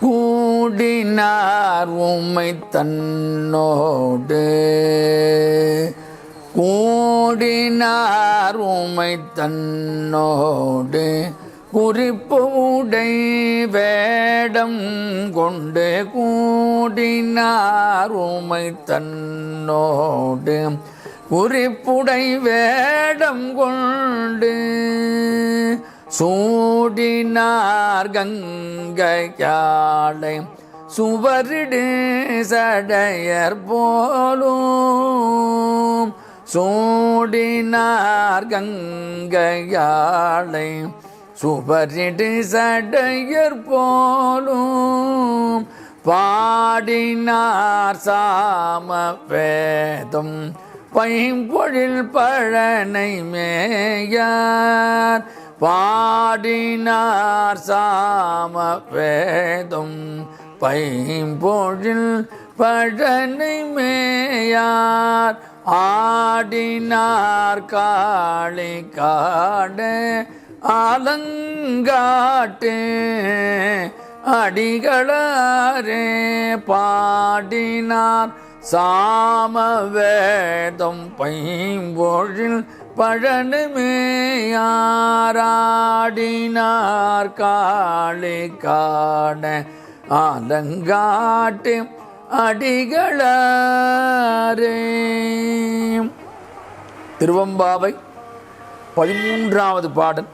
கூடினார் உம்மை தன்னோடு. கூடினார் உம்மை தன்னோடு. குறிப்பு உடை வேடம் கொண்டு கூடினார் உமை தன்னோடு. குறிப்புடை வேடம் கொண்டு சூடினார் கங்கையாளை சுவரிடு சடையர் போலும். சூடினார் கங்கையாளை சுவரிடு சடையர் போலும். பாடினார் சாம வேதம் பைம்பொழில் பழனை மேயார். பாடினார் சாம வேதம் பைம்பொழில் பழனை மேயார். ஆடினார் காளி காட ஆலங்காட்டு அடிகளரே பாடினார். சாம வேதம் பைம்பொழில் பழனுமேயாராடினார் காளி காண ஆலங்காட்டு அடிகளே திருவம்பாவை பதிமூன்றாவது பாடல்.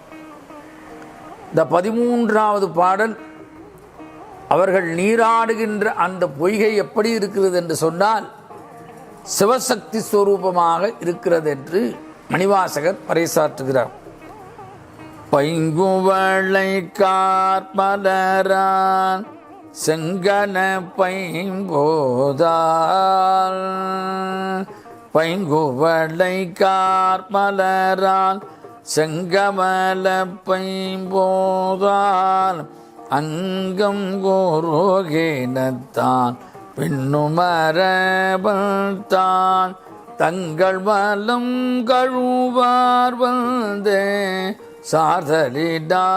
இந்த பதிமூன்றாவது பாடல் அவர்கள் நீராடுகின்ற அந்த பொய்கை எப்படி இருக்கிறது என்று சொன்னால் சிவசக்தி ஸ்வரூபமாக இருக்கிறது என்று மணிவாசகர் பறைசாற்றுகிறார். பைங்குவளை கார்பலரான் செங்கன பைம்போதால். பைங்குவளை கார்பலரான் செங்கமல பைம்போதால். அங்கம் கோரோகேனத்தான் பின்னுமரபத்தான் தங்கள் வலம் கழுவார் வந்தே சார்தலிடால்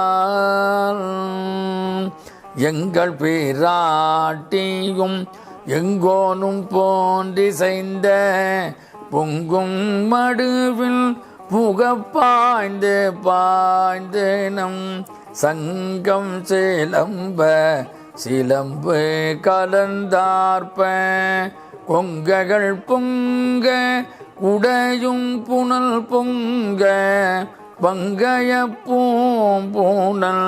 எங்கள் பேராட்டியும் எங்கோனும் போன்றிசைந்த பொங்கும் மடுவில் புகப்பாய்ந்து பாய்ந்து நம் சங்கம் சிலம்ப சிலம்பு கலந்தார்ப்ப. பொங்ககள் பொங்க உடையும் புனல் பொங்க பங்கய பூம்பூனல்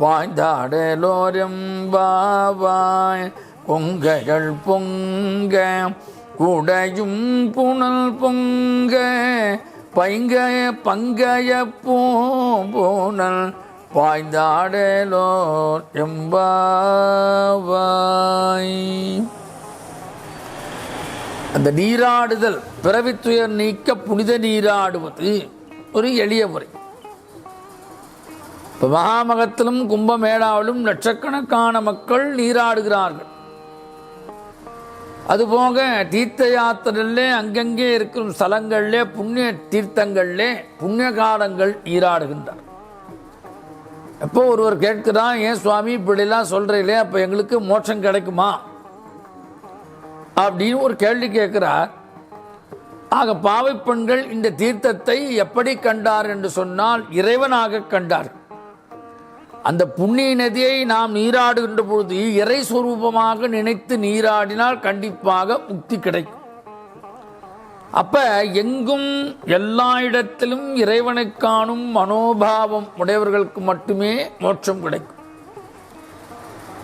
பாய்ந்தாடலோரம் பாவாய் பொங்ககள் பொங்க உடையும் புனல் பொங்க பைங்கய பங்கய பூம்பூனல் பாய்ந்தாடலோர் எம்பாவாய் அந்த நீராடுதல் பிறவித்துயர் நீக்க புனித நீராடுவது ஒரு எளிய முறை. இப்போ மகாமகத்திலும் கும்பமேளாவிலும் லட்சக்கணக்கான மக்கள் நீராடுகிறார்கள். அதுபோக தீர்த்த யாத்திரையிலே அங்கங்கே இருக்கும் ஸ்தலங்களிலே புண்ணிய தீர்த்தங்களிலே புண்ணிய காலங்கள் நீராடுகின்றார் எப்போ ஒருவர் கேட்கிறான் ஏன் சுவாமி இப்படிலாம் சொல்கிறீங்களே அப்போ எங்களுக்கு மோட்சம் கிடைக்குமா? அப்படின்னு ஒரு கேள்வி கேட்கிறார் ஆக பாவை பெண்கள் இந்த தீர்த்தத்தை எப்படி கண்டார் என்று சொன்னால் இறைவனாக கண்டார். அந்த புண்ணிய நதியை நாம் நீராடுகின்ற பொழுது இறை சுரூபமாக நினைத்து நீராடினால் கண்டிப்பாக முக்தி கிடைக்கும். அப்ப எங்கும் எல்லா இடத்திலும் இறைவனை காணும் மனோபாவம் உடையவர்களுக்கு மட்டுமே மோட்சம் கிடைக்கும்.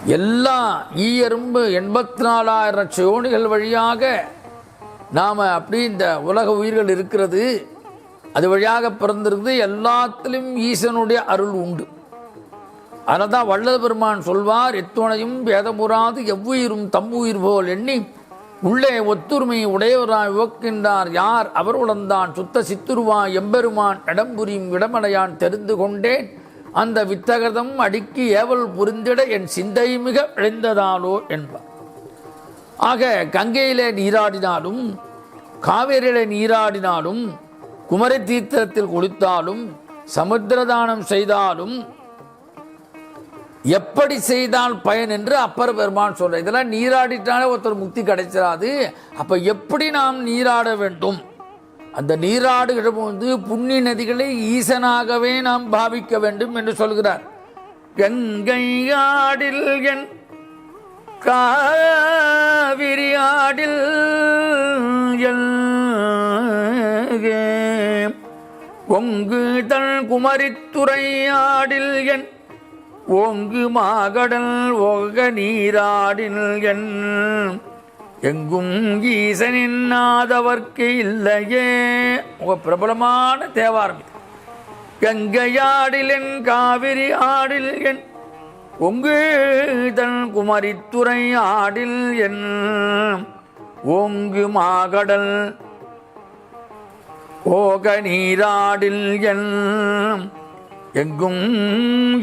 எல்லா ஈயரும்பு எண்பத்தி நாலாயிரம் சோனிகள் வழியாக நாம் அப்படி இந்த உலக உயிர்கள் இருக்கிறது. அது வழியாக பிறந்திருந்து எல்லாத்திலும் ஈசனுடைய அருள் உண்டு. அதனால் தான் வள்ளல் பெருமான் சொல்வார் எத்துணையும் வேதமுறாது எவ்வுயிரும் தம்புயிர் போல் எண்ணி உள்ளே ஒத்துரிமை உடையவராய் உவக்கின்றார் யார்? அவருடன் தான் சுத்த சித்துருவாய் எம்பெருமான் இடம்புரியும் இடமடையான் தெரிந்து கொண்டேன். அந்த வித்தகதம் அடுக்கி ஏவல் புரிந்திட என் சிந்தை மிக விளைந்ததாலோ என்பார். ஆக கங்கையிலே நீராடினாலும் காவேரியிலே நீராடினாலும் குமரி தீர்த்தத்தில் குளித்தாலும் சமுத்திரதானம் செய்தாலும் எப்படி செய்தால் பயன் என்று அப்பர் பெருமான் சொல்ற இதெல்லாம் நீராடிட்டாலே ஒருத்தர் முக்தி கிடைச்சிடாது அப்ப எப்படி நாம் நீராட வேண்டும்? அந்த நீராடுகிற வந்து புண்ணிய நதிகளை ஈசனாகவே நாம் பாவிக்க வேண்டும் என்று சொல்கிறார். கங்கையாடில் என் காவிரியாடில் எல் ஒங்கு தன் குமரித்துறையாடில் என் ஓங்கு மாகடல் ஒக நீராடில் என் எங்கும் ஈசனின்னாதவர்க்கு இல்லையே உங்க பிரபலமான தேவாரம் இது. கங்கையாடில் என் காவிரி ஆடில் என் ஒங்கு தன் குமரித்துறை ஆடில் என் ஓங்கு மாகடல் ஓக நீராடில் என் எங்கும்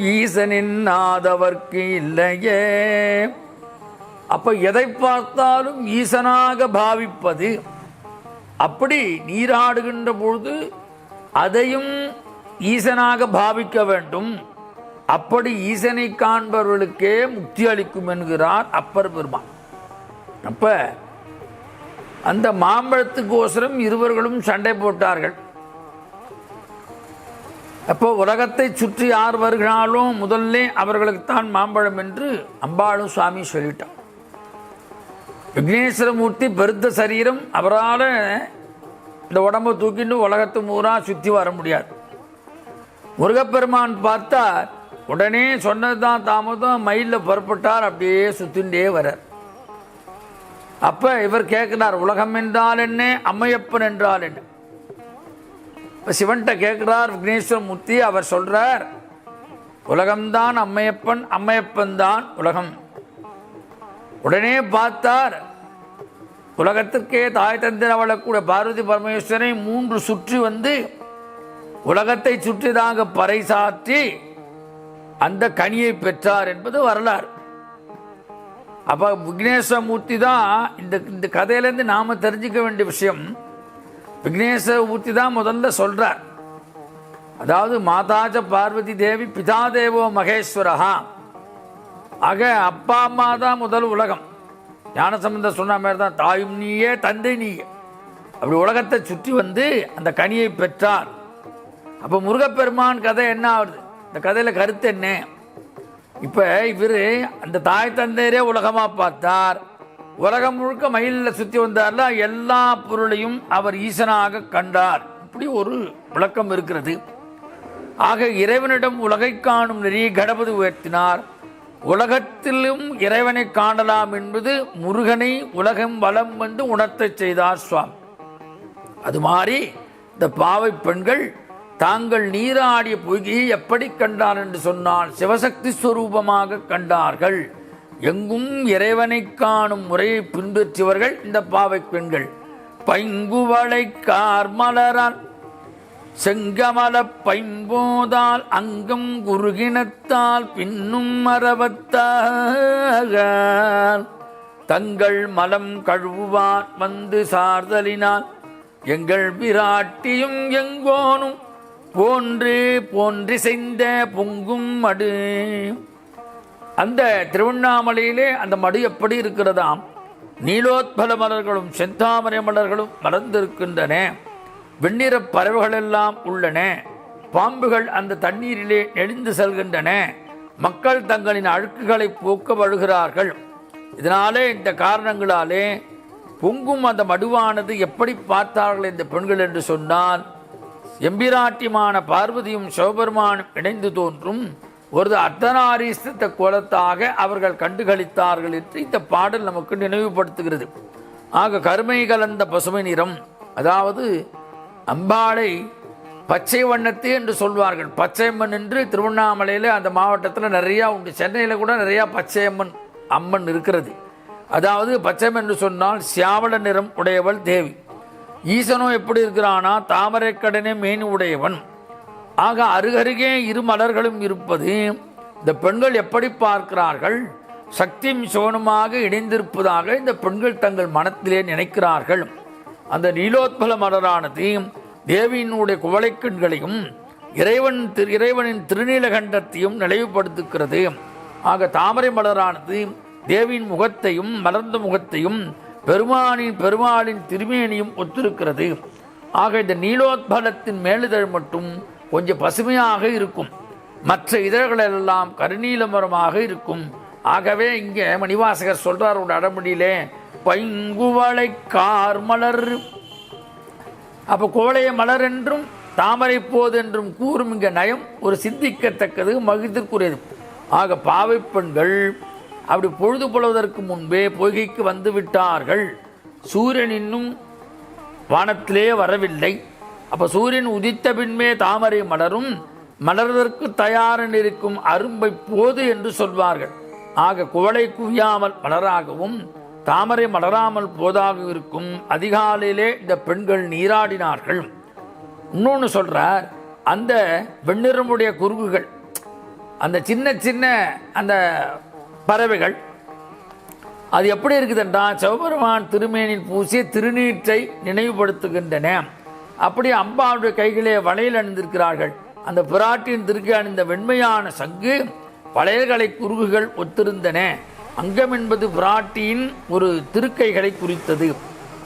ஈசனின் நாதவர்க்கு இல்லையே அப்ப எதை பார்த்தாலும் ஈசனாக பாவிப்பது? அப்படி நீராடுகின்ற பொழுது அதையும் ஈசனாக பாவிக்க வேண்டும். அப்படி ஈசனை காண்பவர்களுக்கே முக்தி அளிக்கும் என்கிறார் அப்பர் பெருமான். அப்ப அந்த மாம்பழத்துக்கோசரம் இருவர்களும் சண்டை போட்டார்கள். அப்போ உலகத்தை சுற்றி யார் வருகிறாலும் முதல்ல அவர்களுக்குத்தான் மாம்பழம் என்று அம்பாளும் சுவாமி சொல்லிட்டான். விக்னேஸ்வரமூர்த்தி பெருத்த சரீரம் அவரால் இந்த உடம்பை தூக்கிட்டு உலகத்து மூரா சுற்றி வர முடியாது. முருகப்பெருமான் பார்த்தா உடனே சொன்னதுதான் தாமதம் மயிலில் புறப்பட்டார் அப்படியே சுத்தின்றே வரார் அப்போ இவர் கேட்குறார் உலகம் என்றால் என்ன அம்மையப்பன் என்றால் என்ன? இப்போ சிவன்கிட்ட கேட்குறார் விக்னேஸ்வரமூர்த்தி அவர் சொல்கிறார் உலகம்தான் அம்மையப்பன் அம்மையப்பன் தான் உலகம். உடனே பார்த்தார். உலகத்திற்கே தாய் தந்திர வளக்கூடிய பார்வதி பரமேஸ்வரனை மூன்று சுற்றி வந்து உலகத்தை சுற்றிதாக பறைசாற்றி அந்த கனியை பெற்றார் என்பது வரலாறு. அப்போ விக்னேஸ்வரமூர்த்தி தான் இந்த இந்த கதையிலேருந்து நாம் தெரிஞ்சுக்க வேண்டிய விஷயம். விக்னேஸ்வரமூர்த்தி தான் முதல்ல சொல்கிறார் அதாவது மாதாஜ பார்வதி தேவி பிதா தேவோ மகேஸ்வரஹா. ஆக அப்பா அம்மா தான் முதல் உலகம். ஞானசம்பந்த சொன்ன மாதிரி தான் தாயும் நீயே தந்தை நீயே. அப்படி உலகத்தை சுற்றி வந்து அந்த கனியை பெற்றார். அப்போ முருகப்பெருமான் கதை என்ன ஆகுது? இந்த கதையில் கருத்து என்ன? இப்போ இவர் அந்த தாய் தந்தையரே உலகமாக பார்த்தார். உலகம் முழுக்க மயிலில் சுற்றி வந்தார்ல எல்லா பொருளையும் அவர் ஈசனாக கண்டார். இப்படி ஒரு விளக்கம் இருக்கிறது. ஆக இறைவனிடம் உலகை காணும் நெறியை கடபதி உயர்த்தினார். உலகத்திலும் இறைவனை காணலாம் என்பது முருகனை உலகம் வளம் வந்து உணர்த்தச் செய்தார் சுவாமி. அது மாதிரி இந்த பாவை பெண்கள் தாங்கள் நீராடிய பொய்கையை எப்படி கண்டார் என்று சொன்னால் சிவசக்தி ஸ்வரூபமாக கண்டார்கள். எங்கும் இறைவனை காணும் முறையை பின்பற்றியவர்கள் இந்த பாவை பெண்கள். பைங்குவளை கார்மலரால் செங்கமல பைம்போதால் அங்கம் குறுகினத்தால் பின்னும் மரபத்தால். தங்கள் மலம் கழுவுவார் வந்து சார்தலினால் எங்கள் விராட்டியும் எங்கோனும் போன்று போன்றிசைந்த பொங்கும் மடு. அந்த திருவண்ணாமலையிலே அந்த மடு எப்படி இருக்கிறதாம்? நீலோத்பல மலர்களும் செந்தாமரை மலர்களும் மலர்ந்திருக்கின்றன வெண்ணிற பறவைகள் எல்லாம் உள்ளன. பாம்புகள் அந்த தண்ணீரிலே நெளிந்து செல்கின்றன. மக்கள் தங்களின் அழுக்குகளை போக்க வழுகிறார்கள். இதனாலே இந்த காரணங்களாலே பொங்கும் அந்த மடுவானது எப்படி பார்த்தார்கள் இந்த பெண்கள் என்று சொன்னால் எம்பிராட்டிமான பார்வதியும் சிவபெருமானும் இணைந்து தோன்றும் ஒரு அர்த்தநாரீஸ்தித்த கோலத்தாக அவர்கள் கண்டுகளித்தார்கள் என்று இந்த பாடல் நமக்கு நினைவுபடுத்துகிறது. ஆக கருமை கலந்த பசுமை நிறம் அதாவது அம்பாளை பச்சை வண்ணத்தை என்று சொல்வார்கள். பச்சையம்மன் என்று திருவண்ணாமலையில் அந்த மாவட்டத்தில் நிறையா உண்டு. சென்னையில் கூட நிறையா பச்சையம்மன் அம்மன் இருக்கிறது. அதாவது பச்சையம்மன் என்று சொன்னால் சியாவள நிறம் உடையவள் தேவி. ஈசனோ எப்படி இருக்கிறானா? தாமரைக்கடனே கடனே மேனி உடையவன். ஆக அருகருகே இரு மலர்களும் இருப்பது இந்த பெண்கள் எப்படி பார்க்கிறார்கள்? சக்தியும் சிவனுமாக இணைந்திருப்பதாக இந்த பெண்கள் தங்கள் மனத்திலே நினைக்கிறார்கள். அந்த நீலோத்பல மலரானது தேவியினுடைய குவளைக்கண்களையும் இறைவன் திரு இறைவனின் திருநீலகண்டத்தையும் நினைவுபடுத்துகிறது. ஆக தாமரை மலரானது தேவியின் முகத்தையும் மலர்ந்த முகத்தையும் பெருமானின் பெருமாளின் திருமேனியும் ஒத்திருக்கிறது. ஆக இந்த நீலோத்பலத்தின் மேலுதழ் மட்டும் கொஞ்சம் பசுமையாக இருக்கும். மற்ற இதழ்களெல்லாம் கருநீல மரமாக இருக்கும். ஆகவே இங்கே மணிவாசகர் சொல்றார் ஒரு அடமொழியிலே பைங்குவளை கார்மலர் மலர் அப்போ கோழைய மலர் என்றும் தாமரை போது என்றும் கூறும் இங்கே நயம் ஒரு சிந்திக்கத்தக்கது மகிழ்ச்சிக்குரியது ஆக பாவை பெண்கள் அப்படி பொழுது புலவதற்கு முன்பே பொய்கைக்கு வந்து விட்டார்கள். சூரியன் இன்னும் வானத்திலே வரவில்லை. அப்போ சூரியன் உதித்த பின்மே தாமரை மலரும் மலர்வதற்கு தயாரன் இருக்கும் அரும்பை போது என்று சொல்வார்கள். ஆக குவளை குவியாமல் மலராகவும் தாமரை மலராமல் போதாக இருக்கும் அதிகாலையிலே இந்த பெண்கள் நீராடினார்கள். இன்னொன்று சொல்கிறார் அந்த வெண்ணிறமுடைய குருகுகள் அந்த சின்ன சின்ன அந்த பறவைகள் அது எப்படி இருக்குதுன்றா சிவபெருமான் திருமேனில் பூசிய திருநீற்றை நினைவுபடுத்துகின்றன. அப்படி அம்பாவுடைய கைகளே வளையல் அணிந்திருக்கிறார்கள். அந்த பிராட்டியின் திருக்கு அணிந்த வெண்மையான சங்கு வளையல்களை குறுகுகள் ஒத்திருந்தன. அங்கம் என்பது பிராட்டியின் ஒரு திருக்கைகளை குறித்தது.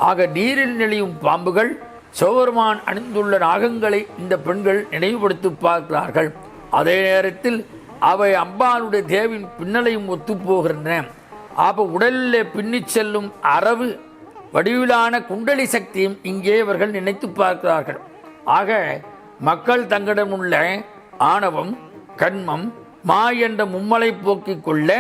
ஆக நீரில் நெளியும் பாம்புகள் சிவபெருமான் அணிந்துள்ள நாகங்களை இந்த பெண்கள் நினைவுபடுத்தி பார்க்கிறார்கள். அதே நேரத்தில் அவை அம்பாளுடைய தேவின் பின்னலையும் ஒத்துப்போகின்றன அப்ப உடலிலே பின்னிச் செல்லும் அரவு வடிவிலான குண்டலி சக்தியும் இங்கே இவர்கள் நினைத்து பார்க்கிறார்கள். ஆக மக்கள் தங்களிடம் உள்ள ஆணவம் கண்மம் மா என்ற மும்மலை போக்கிக் கொள்ள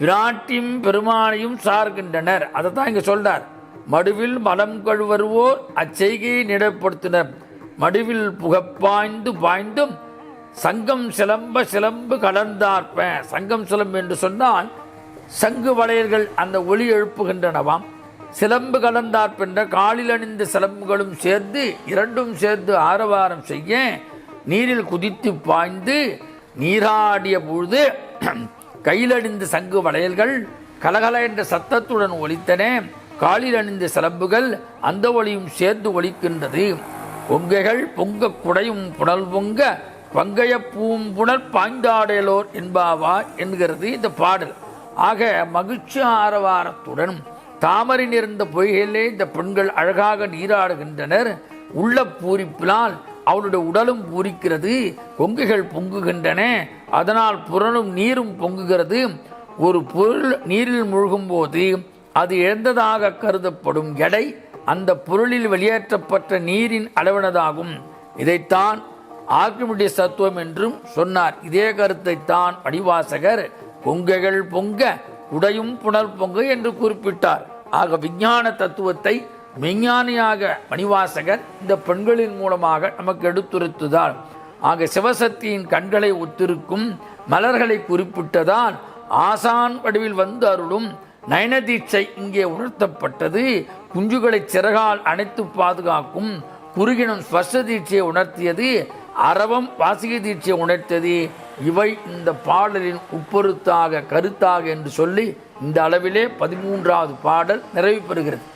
பிராட்டியும் பெருமானையும் சார்கின்றனர். அதை தான் இங்கே சொல்றார். மடுவில் மலம் கழுவருவோர் அச்செய்கையை நிலைப்படுத்தினர். மடுவில் புகப்பாய்ந்து பாய்ந்தும் சங்கம் சிலம்ப சிலம்பு கலந்தார்ப்ப. சங்கம் சிலம்பு என்று சொன்னால் சங்கு வளையல்கள் அந்த ஒளி எழுப்புகின்றனவாம். சிலம்பு கலந்தார்ப்பென்ற காலில் அணிந்த சிலம்புகளும் சேர்ந்து இரண்டும் சேர்ந்து ஆரவாரம் செய்ய நீரில் குதித்து பாய்ந்து நீராடிய பொழுது கையில் அணிந்த சங்கு வளையல்கள் கலகல என்ற சத்தத்துடன் ஒலித்தன காலில் அணிந்த சிலம்புகள் அந்த ஒளியும் சேர்ந்து ஒலிக்கின்றது. பொங்கைகள் பொங்க குடையும் புனல் பொங்க பங்கைய பூம்புணல் பாய்ந்தாடலோர் என்பாவா என்கிறது இந்த பாடல். ஆக மகிழ்ச்சி ஆரவாரத்துடன் தாமரை நிறைந்த பொய்கையிலே இந்த பெண்கள் அழகாக நீராடுகின்றனர். உள்ள பூரிப்பினால் அவளுடைய உடலும் பூரிக்கிறது கொங்குகள் பொங்குகின்றன. அதனால் புறனும் நீரும் பொங்குகிறது. ஒரு பொருள் நீரில் மூழ்கும் போது அது இழந்ததாக கருதப்படும் எடை அந்த பொருளில் வெளியேற்றப்பட்ட நீரின் அளவினதாகும். இதைத்தான் ஆர்கிமிடிய தத்துவம் என்றும் சொன்னார். இதே கருத்தைத்தான் மணிவாசகர் கொங்கைகள் பொங்க உடையும் புனல் பொங்க என்று குறிப்பிட்டார். ஆக விஞ்ஞான தத்துவத்தை மெஞ்ஞானியாக மணிவாசகர் இந்த பெண்களின் மூலமாக நமக்கு எடுத்துரைத்ததால் ஆக சிவசக்தியின் கண்களை ஒத்திருக்கும் மலர்களை குறிப்பிட்டதால் ஆசான் வடிவில் வந்து அருளும் நயனதீட்சை இங்கே உணர்த்தப்பட்டது. குஞ்சுகளை சிறகால் அணைத்து பாதுகாக்கும் குறுகினம் ஸ்பர்ஷ தீட்சையை உணர்த்தியது அரவம் வாசிக தீட்சையை உணர்த்தது. இவை இந்த பாடலின் உப்பொருத்தாக கருத்தாக என்று சொல்லி இந்த அளவிலே பதிமூன்றாவது பாடல் நிறைவு பெறுகிறது.